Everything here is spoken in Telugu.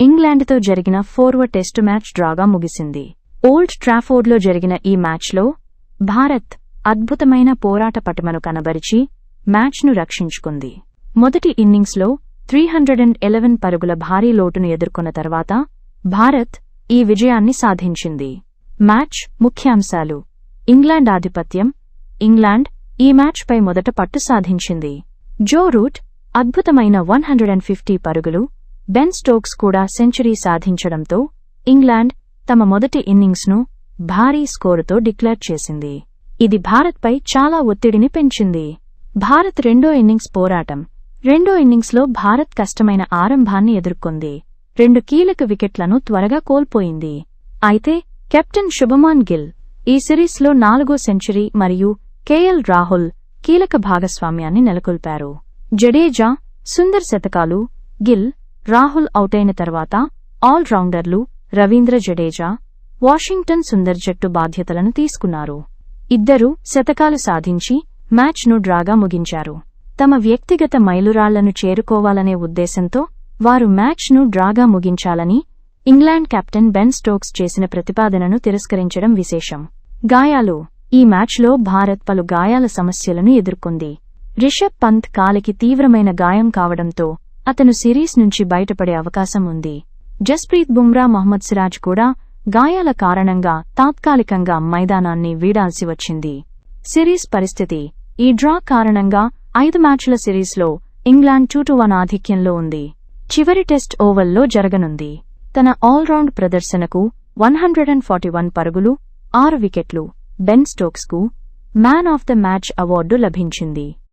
ఇంగ్లాండ్తో జరిగిన ఫోర్వ టెస్టు మ్యాచ్ డ్రాగా ముగిసింది. ఓల్డ్ ట్రాఫోర్డ్లో జరిగిన ఈ మ్యాచ్లో భారత్ అద్భుతమైన పోరాట పటిమను కనబరిచి మ్యాచ్ను రక్షించుకుంది. మొదటి ఇన్నింగ్స్లో త్రీ హండ్రెడ్ అండ్ ఎలెవెన్ పరుగుల భారీ లోటును ఎదుర్కొన్న తర్వాత భారత్ ఈ విజయాన్ని సాధించింది. మ్యాచ్ ముఖ్యాంశాలు. ఇంగ్లాండ్ ఆధిపత్యం. ఇంగ్లాండ్ ఈ మ్యాచ్పై మొదట పట్టు సాధించింది. జో రూట్ అద్భుతమైన వన్ హండ్రెడ్ అండ్ ఫిఫ్టీ పరుగులు బెన్ స్టోక్స్ కూడా సెంచరీ సాధించడంతో ఇంగ్లాండ్ తమ మొదటి ఇన్నింగ్స్ను భారీ స్కోరుతో డిక్లేర్ చేసింది. ఇది భారత్పై చాలా ఒత్తిడిని పెంచింది. భారత్ రెండో ఇన్నింగ్స్ పోరాటం రెండో ఇన్నింగ్స్లో భారత్ కష్టమైన ఆరంభాన్ని ఎదుర్కొంది. రెండు కీలక వికెట్లను త్వరగా కోల్పోయింది. అయితే కెప్టెన్ శుభమాన్ గిల్ ఈ సిరీస్లో నాలుగో సెంచరీ మరియు కేఎల్ రాహుల్ కీలక భాగస్వామ్యాన్ని నెలకొల్పారు. జడేజా సుందర్ శతకాలు గిల్ రాహుల్ అవుటైన తర్వాత ఆల్రౌండర్లు రవీంద్ర జడేజా వాషింగ్టన్ సుందర్ జట్టు బాధ్యతలను తీసుకున్నారు. ఇద్దరూ శతకాలు సాధించి మ్యాచ్ను డ్రాగా ముగించారు. తమ వ్యక్తిగత మైలురాళ్ళను చేరుకోవాలనే ఉద్దేశంతో వారు మ్యాచ్ను డ్రాగా ముగించాలని ఇంగ్లాండ్ కెప్టెన్ బెన్ స్టోక్స్ చేసిన ప్రతిపాదనను తిరస్కరించడం విశేషం. గాయాలు. ఈ మ్యాచ్లో భారత్ పలు గాయాల సమస్యలను ఎదుర్కొంది. రిషబ్ పంత్ కాలికి తీవ్రమైన గాయం కావడంతో అతను సిరీస్ నుంచి బయటపడే అవకాశం ఉంది. జస్ప్రీత్ బుమ్రా మహ్మద్ సిరాజ్ కూడా గాయాల కారణంగా తాత్కాలికంగా మైదానాన్ని వీడాల్సి వచ్చింది. సిరీస్ పరిస్థితి ఈ డ్రా కారణంగా ఐదు మ్యాచ్ల సిరీస్లో ఇంగ్లాండ్ టూ టు వన్ ఆధిక్యంలో ఉంది. చివరి టెస్ట్ ఓవల్లో జరగనుంది. తన ఆల్రౌండ్ ప్రదర్శనకు one hundred and forty one పరుగులు ఆరు వికెట్లు Ben స్టోక్స్కు man of the match award లభించింది.